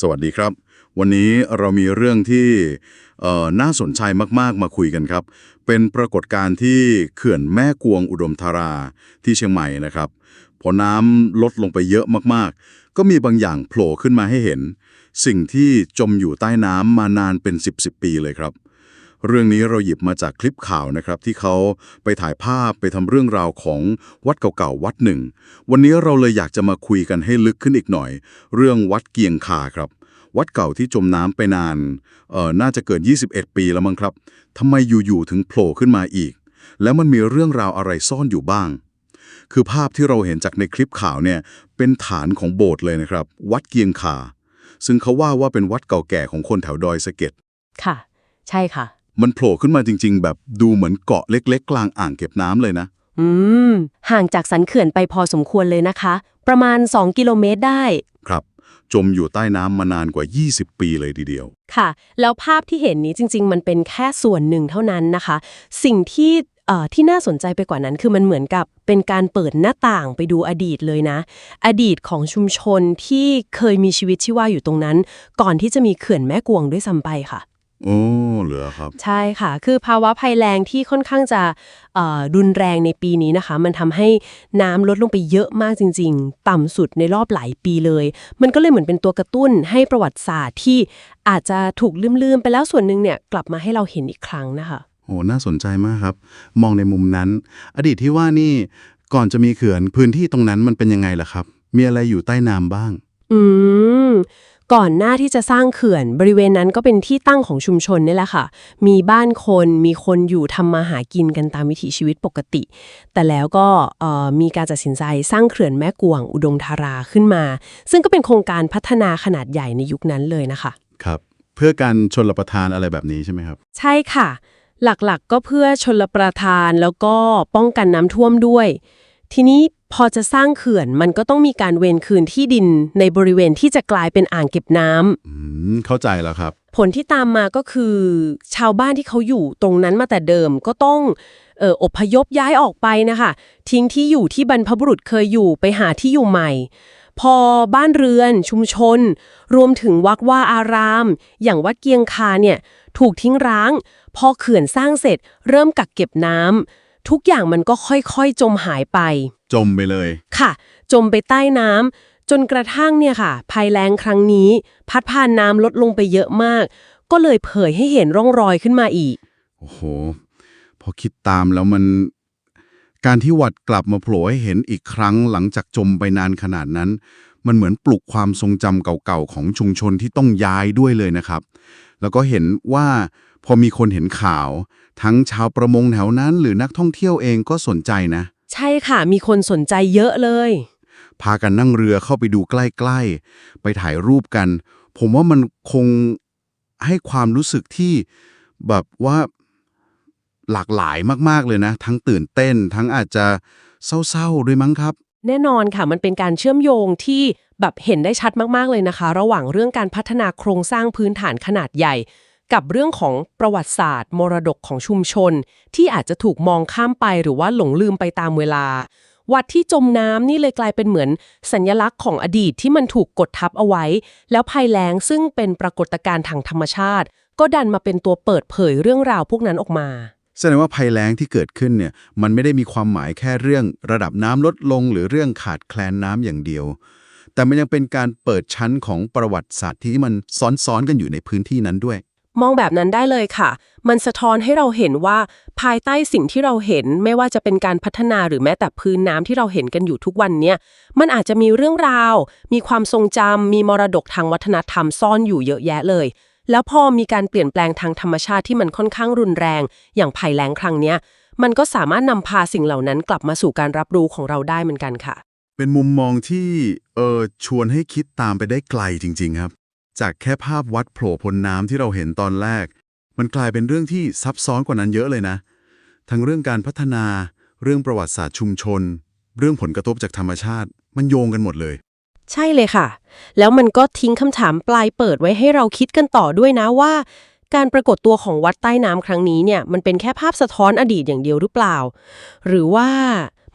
สวัสดีครับ วันนี้เรามีเรื่องที่น่าสนใจมาก ๆ มาคุยกันครับ เป็นปรากฏการณ์ที่เขื่อนแม่กวงอุดมธาราที่เชียงใหม่นะครับ พอน้ำลดลงไปเยอะมากๆ ก็มีบางอย่างโผล่ขึ้นมาให้เห็น สิ่งที่จมอยู่ใต้น้ำมานานเป็น 10บสปีเลยครับ เรื่องนี้เราหยิบมาจากคลิปข่าวนะครับ ที่เขาไปถ่ายภาพไปทำเรื่องราวของวัดเก่าๆวัดหนึ่ง วันนี้เราเลยอยากจะมาคุยกันให้ลึกขึ้นอีกหน่อย เรื่องวัดเกียงคาครับ วัดเก่าที่จมน้ำไปนานเอ่อน่าจะเกิน 21 ปีแล้วมั้งครับทำไมอยู่ๆถึงโผล่ขึ้นมาอีก แล้วมันมีเรื่องราวอะไรซ่อนอยู่บ้าง คือภาพที่เราเห็นจากในคลิปข่าวเนี่ยเป็นฐานของโบสถ์เลยนะครับ วัดเกียงคาซึ่งเขาว่าว่าเป็นวัดเก่าแก่ของคนแถวดอยสะเก็ดค่ะ ใช่ค่ะ มันโผล่ขึ้นมาจริง ๆ แบบดูเหมือนเกาะเล็ก ๆ กลางอ่างเก็บน้ำเลยนะ อืม ห่างจากสันเขื่อนไปพอสมควรเลยนะคะ ประมาณ 2 กิโลเมตรได้ ครับ จมอยู่ใต้น้ำมานานกว่า 20 ปีเลยทีเดียว ค่ะ แล้วภาพที่เห็นนี้จริง ๆ มันเป็นแค่ส่วนหนึ่งเท่านั้นนะคะ สิ่งที่เอ่อที่น่าสนใจไปกว่านั้นคือมันเหมือนกับเป็นการเปิดหน้าต่างไปดูอดีตเลยนะ อดีตของชุมชนที่เคยมีชีวิตชีวาอยู่ตรงนั้น ก่อนที่จะมีเขื่อนแม่กวงด้วยซ้ำไปค่ะ โอ้เหลือครับ ใช่ค่ะ คือภาวะภัยแล้งที่ค่อนข้างจะเอ่อรุนแรงในปีนี้นะคะ มันทำให้น้ำลดลงไปเยอะมากจริง ๆ ต่ำสุดในรอบหลายปีเลย มันก็เลยเหมือนเป็นตัวกระตุ้นให้ประวัติศาสตร์ที่อาจจะถูกลืมๆไปแล้วส่วนหนึ่งเนี่ยกลับมาให้เราเห็นอีกครั้งนะคะโอ้น่าสนใจมากครับ มองในมุมนั้น อดีตที่ว่านี่ก่อนจะมีเขื่อนพื้นที่ตรงนั้นมันเป็นยังไงล่ะครับ มีอะไรอยู่ใต้น้ำบ้าง อืม ก่อนหน้าที่จะสร้างเขื่อน บริเวณนั้นก็เป็นที่ตั้งของชุมชนนี่แหละค่ะ มีบ้านคน มีคนอยู่ทำมาหากินกันตามวิถีชีวิตปกติ แต่แล้วก็เอ่อมีการตัดสินใจสร้างเขื่อนแม่กวงอุดมธาราขึ้นมา ซึ่งก็เป็นโครงการพัฒนาขนาดใหญ่ในยุคนั้นเลยนะคะ ครับ เพื่อการชนรประทานอะไรแบบนี้ใช่ไหมครับ ใช่ค่ะ หลักๆก็เพื่อชนลประทานแล้วก็ป้องกันน้ำท่วมด้วย ทีนี้ พอจะสร้างเขื่อนมันก็ต้องมีการเวนคืนที่ดินในบริเวณที่จะกลายเป็นอ่างเก็บน้ำ อืมเข้าใจแล้วครับ ผลที่ตามมาก็คือ ชาวบ้านที่เขาอยู่ตรงนั้นมาแต่เดิมก็ต้องเอออพยพย้ายออกไปนะคะ ทิ้งที่อยู่ที่บรรพบุรุษเคยอยู่ไปหาที่อยู่ใหม่ พอบ้านเรือนชุมชน รวมถึงวัดว่าอาราม อย่างวัดเกียงคาเนี่ย ถูกทิ้งร้าง พอเขื่อนสร้างเสร็จ เริ่มกักเก็บน้ำทุกอย่างมันก็ค่อยๆ จมหายไป จมไปเลย ค่ะ จมไปใต้น้ำจนกระทั่งเนี่ยค่ะ ภัยแล้งครั้งนี้ พัดผ่านน้ำลดลงไปเยอะมาก ก็เลยเผยให้เห็นร่องรอยขึ้นมาอีก โอ้โห พอคิดตามแล้วมัน การที่วัดกลับมาโผล่ให้เห็นอีกครั้งหลังจากจมไปนานขนาดนั้น มันเหมือนปลุกความทรงจำเก่าๆ ของชุมชนที่ต้องย้ายด้วยเลยนะครับ แล้วก็เห็นว่าพอมีคนเห็นข่าว ทั้งชาวประมงแถวนั้น หรือนักท่องเที่ยวเองก็สนใจนะ ใช่ค่ะ มีคนสนใจเยอะเลย พากันนั่งเรือเข้าไปดูใกล้ๆ ไปถ่ายรูปกัน ผมว่ามันคงให้ความรู้สึกที่แบบว่าหลากหลายมากๆเลยนะ ทั้งตื่นเต้น ทั้งอาจจะเศร้าๆด้วยมั้งครับ แน่นอนค่ะ มันเป็นการเชื่อมโยงที่แบบเห็นได้ชัดมากๆเลยนะคะ ระหว่างเรื่องการพัฒนาโครงสร้างพื้นฐานขนาดใหญ่ กับเรื่องของประวัติศาสตร์ มรดกของชุมชน ที่อาจจะถูกมองข้ามไปหรือว่าหลงลืมไปตามเวลา วัดที่จมน้ำนี่เลยกลายเป็นเหมือน สัญลักษณ์ของอดีตที่มันถูกกดทับเอาไว้ แล้วภัยแล้งซึ่งเป็นปรากฏการณ์ทางธรรมชาติ ก็ดันมาเป็นตัวเปิดเผยเรื่องราวพวกนั้นออกมาแสดงว่าภัยแล้งที่เกิดขึ้นเนี่ยมันไม่ได้มีความหมายแค่เรื่องระดับน้ำลดลง หรือเรื่องขาดแคลนน้ำอย่างเดียว แต่มันยังเป็นการเปิดชั้นของประวัติศาสตร์ที่มันซ้อนๆกันอยู่ในพื้นที่นั้นด้วย มองแบบนั้นได้เลยค่ะ มันสะท้อนให้เราเห็นว่าภายใต้สิ่งที่เราเห็นไม่ว่าจะเป็นการพัฒนาหรือแม้แต่พื้นน้ำที่เราเห็นกันอยู่ทุกวันเนี่ย มันอาจจะมีเรื่องราว มีความทรงจำมีมรดกทางวัฒนธรรมซ่อนอยู่เยอะแยะเลย แล้วพอมีการเปลี่ยนแปลงทางธรรมชาติที่มันค่อนข้างรุนแรง อย่างภัยแล้งครั้งเนี้ย มันก็สามารถนำพาสิ่งเหล่านั้นกลับมาสู่การรับรู้ของเราได้เหมือนกันค่ะ เป็นมุมมองที่เออชวนให้คิดตามไปได้ไกลจริง ๆ ครับ จากแค่ภาพวัดโผล่พ้นน้ำที่เราเห็นตอนแรก มันกลายเป็นเรื่องที่ซับซ้อนกว่านั้นเยอะเลยนะ ทั้งเรื่องการพัฒนา เรื่องประวัติศาสตร์ชุมชน เรื่องผลกระทบจากธรรมชาติ มันโยงกันหมดเลย ใช่เลยค่ะ แล้วมันก็ทิ้งคำถามปลายเปิดไว้ให้เราคิดกันต่อด้วยนะว่า การปรากฏตัวของวัดใต้น้ำครั้งนี้เนี่ยมันเป็นแค่ภาพสะท้อนอดีตอย่างเดียวหรือเปล่า หรือว่า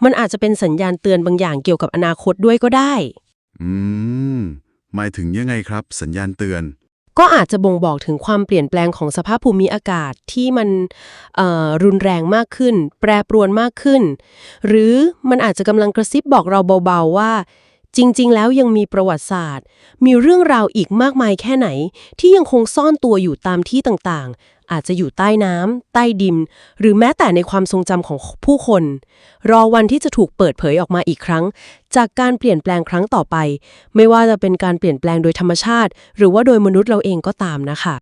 มันอาจจะเป็นสัญญาณเตือนบางอย่างเกี่ยวกับอนาคตด้วยก็ได้ อืม หมายถึงยังไงครับ สัญญาณเตือน ก็อาจจะบ่งบอกถึงความเปลี่ยนแปลงของสภาพภูมิอากาศที่มันรุนแรงมากขึ้น แปรปรวนมากขึ้น หรือมันอาจจะกำลังกระซิบบอกเราเบาๆว่า จริง ๆ แล้วยังมีประวัติศาสตร์ มีเรื่องราวอีกมากมายแค่ไหน ที่ยังคงซ่อนตัวอยู่ตามที่ต่างๆ อาจจะอยู่ใต้น้ำใต้ดิน หรือแม้แต่ในความทรงจำของผู้คน รอวันที่จะถูกเปิดเผยออกมาอีกครั้ง จากการเปลี่ยนแปลงครั้งต่อไป ไม่ว่าจะเป็นการเปลี่ยนแปลงโดยธรรมชาติ หรือว่าโดยมนุษย์เราเองก็ตามนะคะ